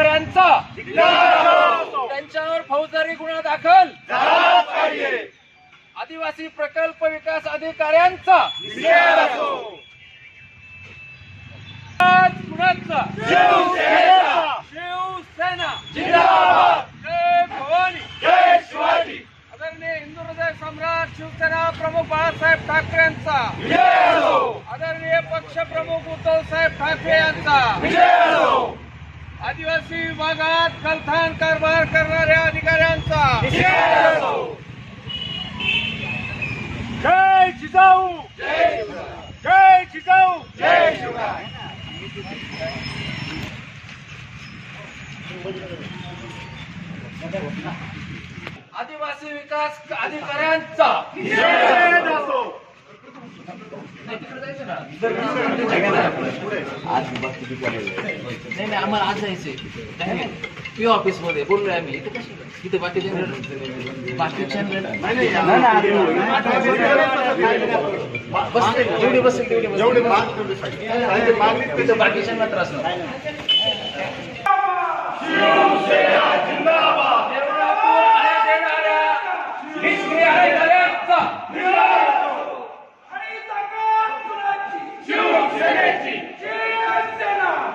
अधिकाऱ्यांचा त्यांच्यावर फौजदारी गुन्हा दाखल आदिवासी प्रकल्प विकास अधिकाऱ्यांचा आज कुणाचा शिवसेना. जय भवानी. आदरणीय हिंदू हृदय सम्राट शिवसेना प्रमुख बाळासाहेब ठाकरेंचा आदरणीय पक्ष प्रमुख उद्धव साहेब ठाकरे यांचा. आदिवासी विभागात कलथान कारभार करणाऱ्या अधिकाऱ्यांचा. जय जिजाऊ. जय जिजाऊ. जय शिवराय आदिवासी विकास अधिकाऱ्यांचा. नाही नाही आम्हाला आज जायचंय. पी ऑफिसमध्ये बोललोय आम्ही. इथे कशी? इथे बसले जेवढे बसेल तेवढे बसेल. इथं बाकीच्यांना त्रास देवळापूर आळ्या देणाऱ्या निष्क्रिय अधिकाऱ्यांचा जिंदाबाद जय भवानी कलथान कारभार करणाऱ्या अधिकाऱ्यांवर कारवाई झालीच पाहिजे जय भवानी जय शिवाजी जय शिवाजी जय भवानी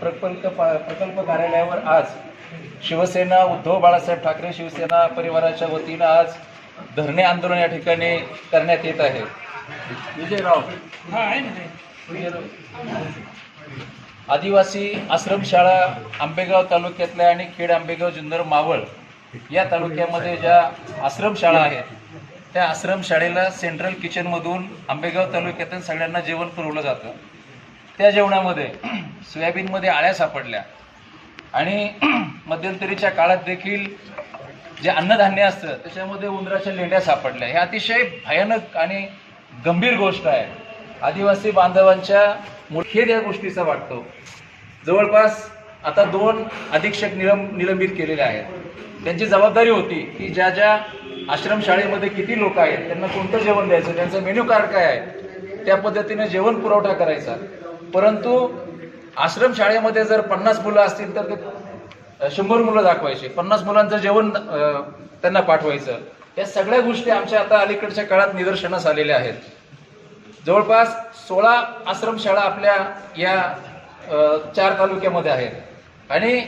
प्रकल्प प्रकल्प कार्यालयावर आज शिवसेना उद्धव बाळासाहेब ठाकरे शिवसेना परिवाराच्या वतीनं आज धरणे आंदोलन या ठिकाणी करण्यात येत आहे. विजयराव. आदिवासी आश्रमशाळा आंबेगाव तालुक्यातल्या आणि खेड आंबेगाव जुन्नर मावळ या तालुक्यामध्ये ज्या आश्रमशाळा आहेत त्या आश्रमशाळेला सेंट्रल किचनमधून आंबेगाव तालुक्यातून सगळ्यांना जेवण पुरवलं जातं. त्या जेवणामध्ये सोयाबीनमध्ये आळ्या सापडल्या. आणि मध्यंतरीच्या काळात देखील जे अन्नधान्य असतं त्याच्यामध्ये उंदराच्या लेंड्या सापडल्या. हे अतिशय भयानक आणि गंभीर गोष्ट आहे. आदिवासी बांधवांच्या मुखेर या गोष्टीचा वाटतो. जवळपास आता दोन अधीक्षक निलंब निलंबित केलेले आहेत. त्यांची जबाबदारी होती की ज्या ज्या आश्रमशाळेमध्ये किती लोक आहेत त्यांना कोणतं जेवण द्यायचं त्यांचं मेन्यू कार्ड काय आहे त्या पद्धतीने जेवण पुरवठा करायचा. परंतु आश्रमशाळेमध्ये जर पन्नास मुलं असतील तर ते शंभर मुलं दाखवायचे. पन्नास मुलांचं जेवण त्यांना पाठवायचं. या सगळ्या गोष्टी आमच्या आता अलीकडच्या काळात निदर्शनास आलेल्या आहेत. जवळपास सोळा आश्रमशाळा आपल्या या चार तालुक्यामध्ये आहेत. आणि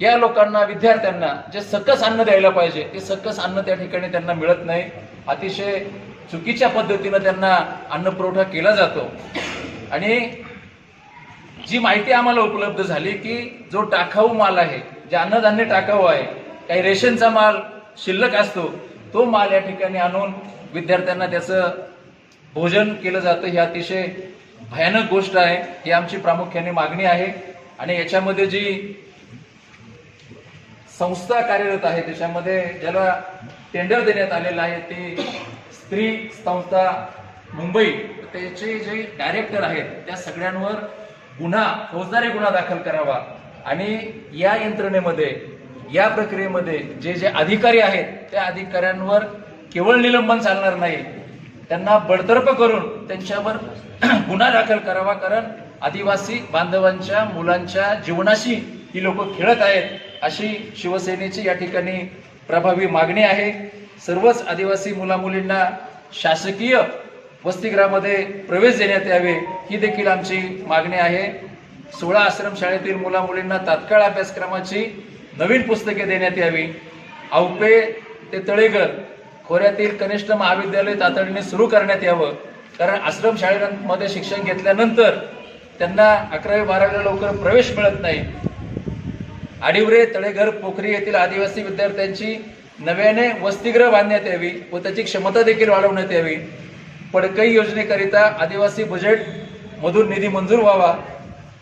या लोकांना विद्यार्थ्यांना जे सकस अन्न द्यायला पाहिजे ते सकस अन्न त्या ठिकाणी त्यांना मिळत नाही. अतिशय चुकीच्या पद्धतीनं त्यांना अन्न पुरवठा केला जातो. आणि जी माहिती आम्हाला उपलब्ध झाली की जो टाकाऊ माल आहे जे अन्नधान्य टाकाऊ आहे काही रेशनचा माल शिल्लक असतो तो माल या ठिकाणी आणून विद्यार्थ्यांना त्याचं भोजन केलं जातं ही अतिशय भयानक गोष्ट आहे. ही आमची प्रामुख्याने मागणी आहे. आणि याच्यामध्ये जी संस्था कार्यरत आहे त्याच्यामध्ये ज्याला टेंडर देण्यात आलेलं आहे ती स्त्री संस्था मुंबई. त्याचे जे डायरेक्टर आहेत त्या सगळ्यांवर गुन्हा फौजदारी गुन्हा दाखल करावा. आणि या यंत्रणेमध्ये या प्रक्रियेमध्ये जे जे अधिकारी आहेत त्या अधिकाऱ्यांवर केवळ निलंबन चालणार नाही. त्यांना बडतर्फ करून त्यांच्यावर गुन्हा दाखल करावा कारण आदिवासी बांधवांच्या मुलांच्या जीवनाशी ही लोक खेळत आहेत अशी शिवसेनेची या ठिकाणी प्रभावी मागणी आहे. सर्वच आदिवासी मुलामुलींना शासकीय वसतिगृहामध्ये प्रवेश देण्यात यावे ही देखील आमची मागणी आहे. सोळा आश्रमशाळेतील मुलामुलींना तात्काळ अभ्यासक्रमाची नवीन पुस्तके देण्यात यावी. अवपे ते तळेगर खोऱ्यातील कनिष्ठ महाविद्यालय तातडीने सुरू करण्यात यावं. कारण आश्रमशाळेमध्ये शिक्षण घेतल्यानंतर त्यांना अकरावी बारावीला लवकर प्रवेश मिळत नाही. आडिवरे तळेघर पोखरी येथील आदिवासी विद्यार्थ्यांची नव्याने वसतिगृह बांधण्यात यावी व त्याची क्षमता देखील वाढवण्यात यावी. पडकई योजनेकरिता आदिवासी बजेट मधून निधी मंजूर व्हावा.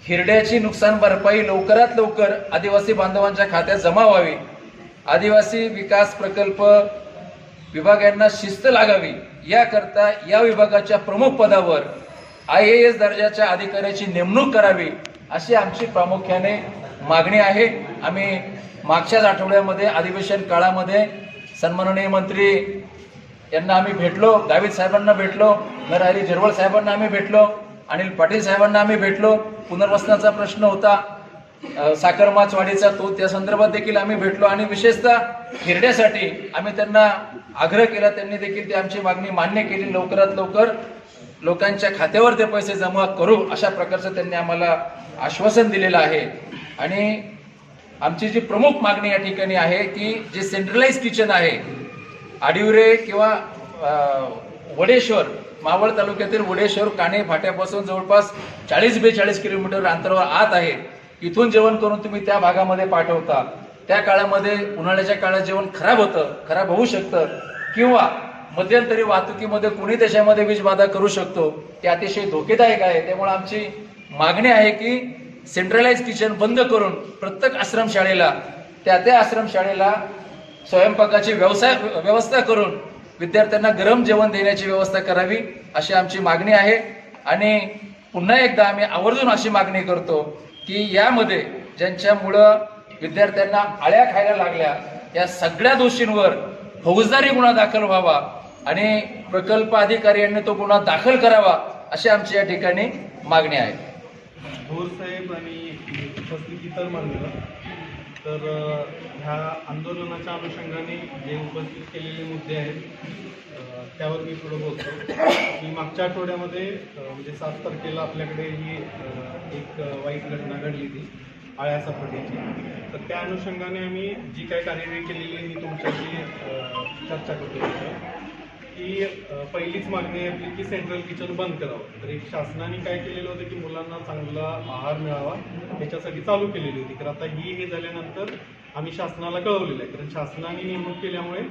हिरड्याची नुकसान भरपाई लवकरात लवकर आदिवासी बांधवांच्या खात्यात जमा व्हावी. आदिवासी विकास प्रकल्प विभाग यांना शिस्त लागावी. याकरता या विभागाच्या प्रमुख पदावर आय ए एस दर्जाच्या अधिकाऱ्याची नेमणूक करावी अशी आमची प्रामुख्याने मागणी आहे. आम्ही मागच्याच आठवड्यामध्ये अधिवेशन काळामध्ये सन्माननीय मंत्री यांना आम्ही भेटलो गावित साहेबांना भेटलो नरहरी झिरवळ साहेबांना आम्ही भेटलो अनिल पाटील साहेबांना आम्ही भेटलो. पुनर्वसनाचा प्रश्न होता. साखर साखरमाचवाडीचा तो त्या संदर्भात देखील आम्ही भेटलो आणि विशेषतः हिरड्यासाठी आम्ही त्यांना आग्रह केला त्यांनी देखील ती आमची मागणी मान्य केली. लवकरात लवकर लोकांच्या खात्यावर ते पैसे जमा करू अशा प्रकारचं त्यांनी आम्हाला आश्वासन दिलेलं आहे. आणि आमची जी प्रमुख मागणी या ठिकाणी आहे की जे सेंट्रलाइज किचन आहे आडिवरे किंवा वडेश्वर मावळ तालुक्यातील वडेश्वर काणे फाट्यापासून जवळपास चाळीस बेचाळीस किलोमीटर अंतरावर आत आहे. इथून जेवण करून तुम्ही त्या भागामध्ये पाठवता. त्या काळामध्ये उन्हाळ्याच्या काळात जेवण खराब होतं खराब होऊ शकतं. किंवा मध्यंतरी वाहतुकीमध्ये कुणी त्याच्यामध्ये वीजबाधा करू शकतो ते अतिशय धोकेदायक आहे. त्यामुळे आमची मागणी आहे की सेंट्रलाइज किचन बंद करून प्रत्येक आश्रमशाळेला त्या त्या आश्रमशाळेला स्वयंपाकाची व्यवसाय व्यवस्था करून विद्यार्थ्यांना गरम जेवण देण्याची व्यवस्था करावी अशी आमची मागणी आहे. आणि पुन्हा एकदा आम्ही आवर्जून अशी मागणी करतो की यामध्ये ज्यांच्यामुळं विद्यार्थ्यांना आळ्या खायला लागल्या. या सगळ्या दोषींवर फौजदारी गुन्हा दाखल व्हावा आणि प्रकल्प अधिकारी यांनी तो गुन्हा दाखल करावा अशी आमची या ठिकाणी मागणी आहे. भोर साहेब आणि उपस्थित इतर मान्य तर ह्या आंदोलनाच्या अनुषंगाने जे उपस्थित केलेले मुद्दे आहेत त्यावर मी थोडं बोलतो. की मागच्या आठवड्यामध्ये म्हणजे सात तारखेला आपल्याकडे ही एक वाईट घटना घडली ती. आळ्या सपाटीची तर त्या अनुषंगाने आम्ही जी काय कार्यवाही केलेली आहे, मी तुमच्याशी चर्चा करतो की पहिलीच मागणी आहे आपली की सेंट्रल किचन बंद करावं. तर एक शासनाने काय केलेलं होतं की मुलांना चांगला आहार मिळावा याच्यासाठी चालू केलेली होती. तर आता ही हे झाल्यानंतर आम्ही शासनाला कळवलेलं आहे. कारण शासनाने नेमणूक केल्यामुळे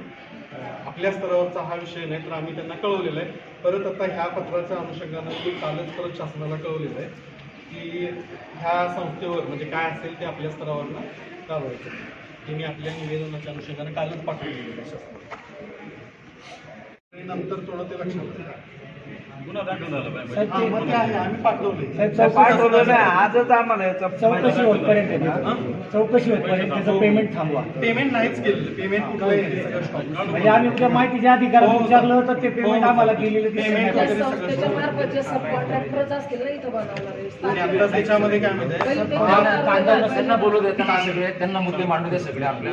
आपल्या स्तरावरचा हा विषय नाही तर आम्ही त्यांना कळवलेला आहे. परत आता ह्या पत्राच्या अनुषंगानं मी कालच परत शासनाला कळवलेलं आहे. की ह्या संस्थेवर म्हणजे काय असेल ते आपल्या स्तरावरनं कारवायचं हे मी आपल्या निवेदनाच्या अनुषंगाने कालच पाठवलेलं शासनाला नंतर थोडं ते लक्षात हा, पाठवले नाही. आजच आम्हाला याचा चौकशी होतपर्यंत हा? ना चौकशी होतपर्यंत त्याचं पेमेंट थांबवा. पेमेंट नाहीच केलेलं पेमेंट कुठलं आहे हे सगळं stop. म्हणजे आम्ही त्या माहितीच्या अधिकारात विचारलं तर ते पेमेंट आम्हाला केलेलं दिसत Payment नाही. वगैरे त्या सगळं संस्थेच्या stop. मार्फत जे सब कॉन्ट्रॅक्टरच असतील ना इथं बनवणारे आणि आता त्याच्यामध्ये काय माहिती आहे पहिले ते हा, बोलू त्यांना सगळे त्यांना मुद्दे मांडू दे सगळे आपल्या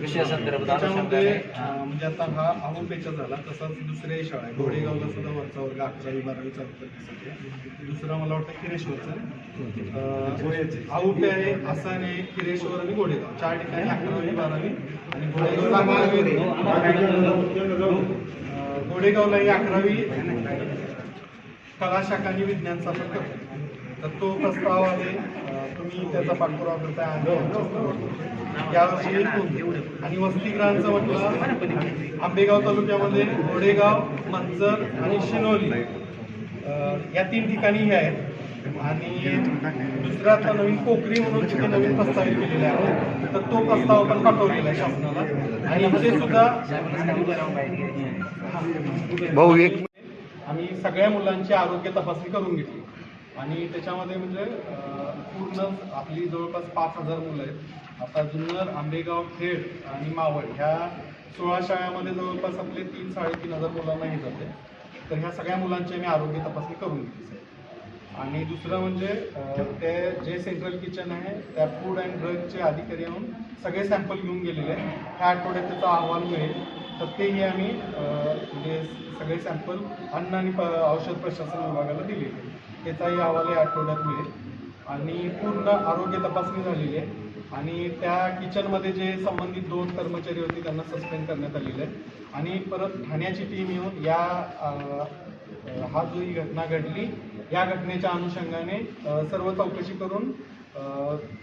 विषयासंदर्भात त्याच्यामध्ये अनुषंगाने. अं, म्हणजे आता हा अहोपेचा झाला तसाच दुसऱ्याही शाळा आहे. घोडेगावला सुद्धा वरचा वर्ग अकरावी बारावी चालतं दुसरा मला वाटतं खिरेश्वरचा अं, आहुपे आहे आसाने आहे खिरेश्वर आणि घोडेगाव. चार ठिकाणी अकरावी बारावी आणि अं, घोडेगावलाही अकरावी कला शाखा आणि विज्ञानचा पण तर तो प्रस्ताव आहे अं, तुम्ही त्याचा पाठपुरावा करताय. यावर्षी. आणि वसतिगृहांचं म्हटलं आंबेगाव तालुक्यामध्ये घोडेगाव मंचर आणि शिनोली या तीन ठिकाणी हे आहेत आणि दुसरा आता नवीन कोकरी म्हणून तिथे नवीन प्रस्तावित केलेले आहे तर तो प्रस्ताव आपण पाठवलेला आहे शासनाला आणि इथे सुद्धा आम्ही सगळ्या मुलांची आरोग्य तपासणी करून घेतली आणि त्याच्यामध्ये म्हणजे पूर्ण आपली जवळपास पाच हजार मुलं आहेत आता जुन्नर आंबेगाव खेड आणि मावळ ह्या सोळा शाळामध्ये जवळपास आपले तीन साडेतीन हजार मुलांना हे जाते तर ह्या सगळ्या मुलांची आम्ही आरोग्य तपासणी करून घेतली साहेब. आणि दुसरं म्हणजे ते जे सेंट्रल किचन आहे त्या फूड अँड ड्रगचे अधिकारी येऊन सगळे सॅम्पल घेऊन गेलेले आहेत ह्या आठवड्यात त्याचा अहवाल मिळेल तर तेही आम्ही म्हणजे सगळे सॅम्पल अन्न आणि प- औषध प्रशासन विभागाला दिलेले आहेत. त्याचाही अहवाल या आठवड्यात मिळेल. आणि पूर्ण आरोग्य तपासणी झालेली आहे. आणि त्या किचनमध्ये जे संबंधित दोन कर्मचारी होते त्यांना सस्पेंड करण्यात आलेले आहे आणि परत ठाण्याची टीम येऊन या हा जो ही घटना घडली या घटनेच्या अनुषंगाने सर्व चौकशी करून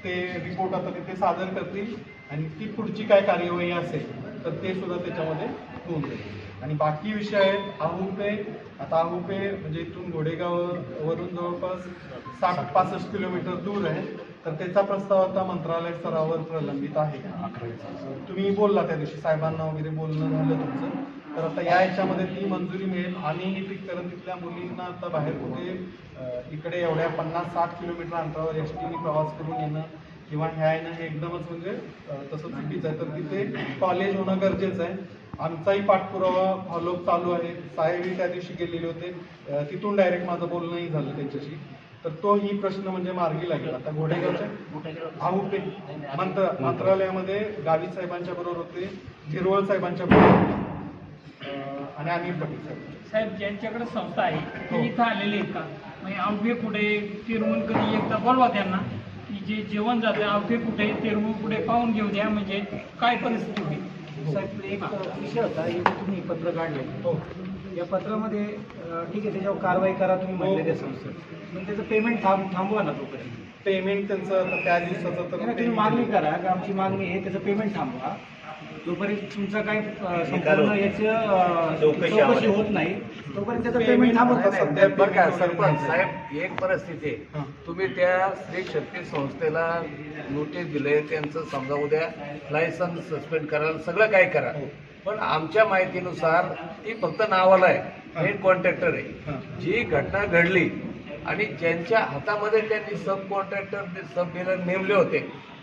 ते रिपोर्ट आता तिथे सादर करतील. आणि ती पुढची काय कार्यवाही असेल तर ते सुद्धा त्याच्यामध्ये होऊन जाईल आणि बाकी विषय आहेत आहुपे आता आहुपे म्हणजे इथून घोडेगाव वरून जवळपास साठ पासष्ट किलोमीटर दूर आहे. तर त्याचा प्रस्ताव आता मंत्रालय स्तरावर प्रलंबित आहे. तुम्ही बोलला त्या दिवशी साहेबांना वगैरे बोलणं झालं तुमचं. तर आता या याच्यामध्ये ती मंजुरी मिळेल आणि कारण तिथल्या मुलींना आता बाहेर कुठे इकडे एवढ्या पन्नास साठ किलोमीटर अंतरावर एस टीने प्रवास करून येणं किंवा ह्या ना हे एकदमच म्हणजे तसं चुकीचं आहे. तर तिथे कॉलेज होणं गरजेचं आहे. आमचाही पाठपुरावा फॉलोअप चालू आहे. साहेबही त्या दिवशी गेलेले होते. तिथून डायरेक्ट माझं बोलणंही झालं त्यांच्याशी. तर तोही प्रश्न म्हणजे मार्गी लागेल. आता घोडेगावच्या आहुपे मंत्र मंत्रालयामध्ये गावित साहेबांच्या बरोबर होते झिरवळ साहेबांच्या बरोबर होते. आणि अनिल पाटील साहेब. साहेब ज्यांच्याकडे संस्था आहे ते इथं आलेले आहेत का? म्हणजे आवटे कुठे तिरुमून कधी एकदा बोलवा त्यांना की जे जेवण जातं आवटे कुठे तिरुमून कुठे पाहून घेऊ द्या म्हणजे काय परिस्थिती होईल साहेब एक विषय होता हे जे तुम्ही पत्र काढले. हो. या पत्रामध्ये ठीक आहे त्याच्यावर कारवाई करा तुम्ही म्हटले त्या संस्थेत. पण त्याचं पेमेंट थांब थांबवा ना तोपर्यंत. पेमेंट त्यांचं आता त्या दिवसाचं तर तुम्ही मागणी करा की आमची मागणी आहे त्याचं पेमेंट थांबवा. जोपर्यंत तुमचं काही अं, संपूर्ण याचं अं, चौकशी होत नाही. तोपर्यंत त्याचं पेमेंट थांबवत सध्या बरं का सरपंच. साहेब एक परिस्थिती हां. आहे तुम्ही त्या स्त्री शक्ती संस्थेला नोटीस दिले त्यांचं समजा उद्या लायसन्स सस्पेंड करायला सगळं काय करा हो. पण आमच्या माहितीनुसार ती फक्त नावाला आहे मेन कॉन्ट्रॅक्टर आहे. जी घटना घडली आणि ज्यांच्या हातामध्ये त्यांनी सब कॉन्ट्रॅक्टर सब डीलर नेमले होते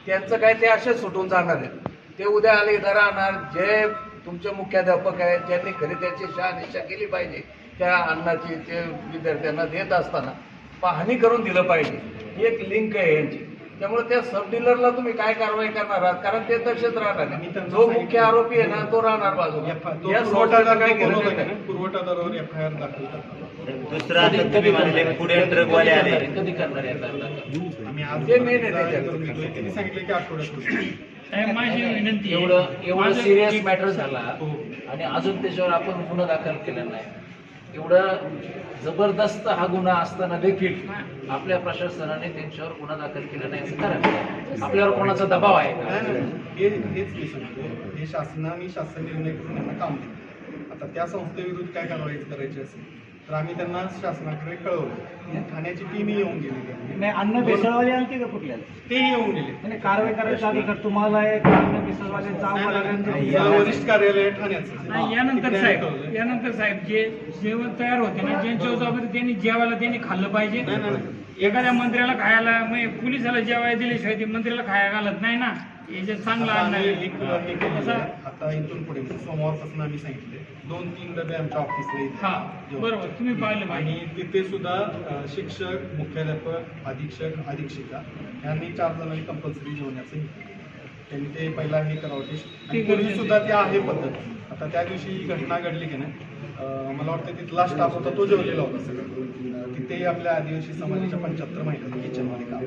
त्यांचं काय ते असेच सुटून जाणार आहेत. ते उद्या आले इथं राहणार जे तुमचे मुख्याध्यापक आहेत ज्यांनी खरी त्याची शहानिशा केली पाहिजे त्या अन्नाची ते विद्यार्थ्यांना देत असताना पाहणी करून दिलं पाहिजे. एक लिंक आहे यांची त्यामुळे त्या सब डीलरला तुम्ही काय कारवाई करणार आहात? कारण ते तसेच राहणार. त्यांना जो मुख्य. आरोपी आहे ना तो राहणार बाजूला. या काय नाही. पुरवठादारावर एफ आय आर दाखल करतात. दुसरा पुढे ट्रकवाले आले. कधी करणार ते main आहे त्याच्यात. सांगितलं की आठवड्यात माझी विनंती. एवढं एवढं सिरियस मॅटर झाला. आणि अजून त्याच्यावर आपण गुन्हा दाखल केला नाही. एवढं जबरदस्त हा गुन्हा असताना देखील आपल्या प्रशासनाने त्यांच्यावर गुन्हा दाखल केला नाही असं कारण आपल्यावर कोणाचा दबाव आहे? हे हेच मी हे शासनाने शासन निर्णय करून काम दिलं. आता त्या संस्थेविरुद्ध काय कारवाई करायची असेल? तर आम्ही त्यांना शासनाकडे कळवलं. ठाण्याची टीमही येऊन आहे. नाही अन्न भेसळवाले आलते का कुठल्याला तेही येऊन गेले म्हणजे कारवाई करायचा अधिकार तुम्हाला आहे का अन्न आमचं वरिष्ठ कार्यालय ठाण्याचं. यानंतर साहेब. यानंतर साहेब जे जेवण तयार होते ना ज्यांच्या जबाबदारी त्यांनी जेवायला त्यांनी खाल्लं पाहिजे. नाही, नाही, नाही. एखाद्या मंत्र्याला खायला म्हणजे पोलिसाला जेवायला दिल्याशिवाय ते मंत्र्याला खायला घालत नाही ना. याच्यात चांगला आता अन्न आम्ही आहे. एक हे केलेलं असं- आहे. आता इथून पुढे म्हणजे सोमवारपासून आम्ही सांगितले दोन तीन डबे आमच्या ऑफिसला येतील. हा बरोबर तुम्ही पाहिलं आणि पाहिजे तिथे सुद्धा अ, शिक्षक मुख्याध्यापक अधीक्षक अधीक्षिका यांनी चार जणांनी कंपल्सरी जेवण्याचं हे केलं. त्यांनी ते पहिला हे करावं आणि ते पूर्वी सुद्धा ते आहे पद्धत आता त्या दिवशी ही घटना घडली की नाही अ, मला वाटतं तिथला स्टाफ होता तो जेवलेला होता सगळं अ, तिथे आपल्या आदिवासी समाजाच्या पंच्याहत्तर महिला किचनमध्ये काम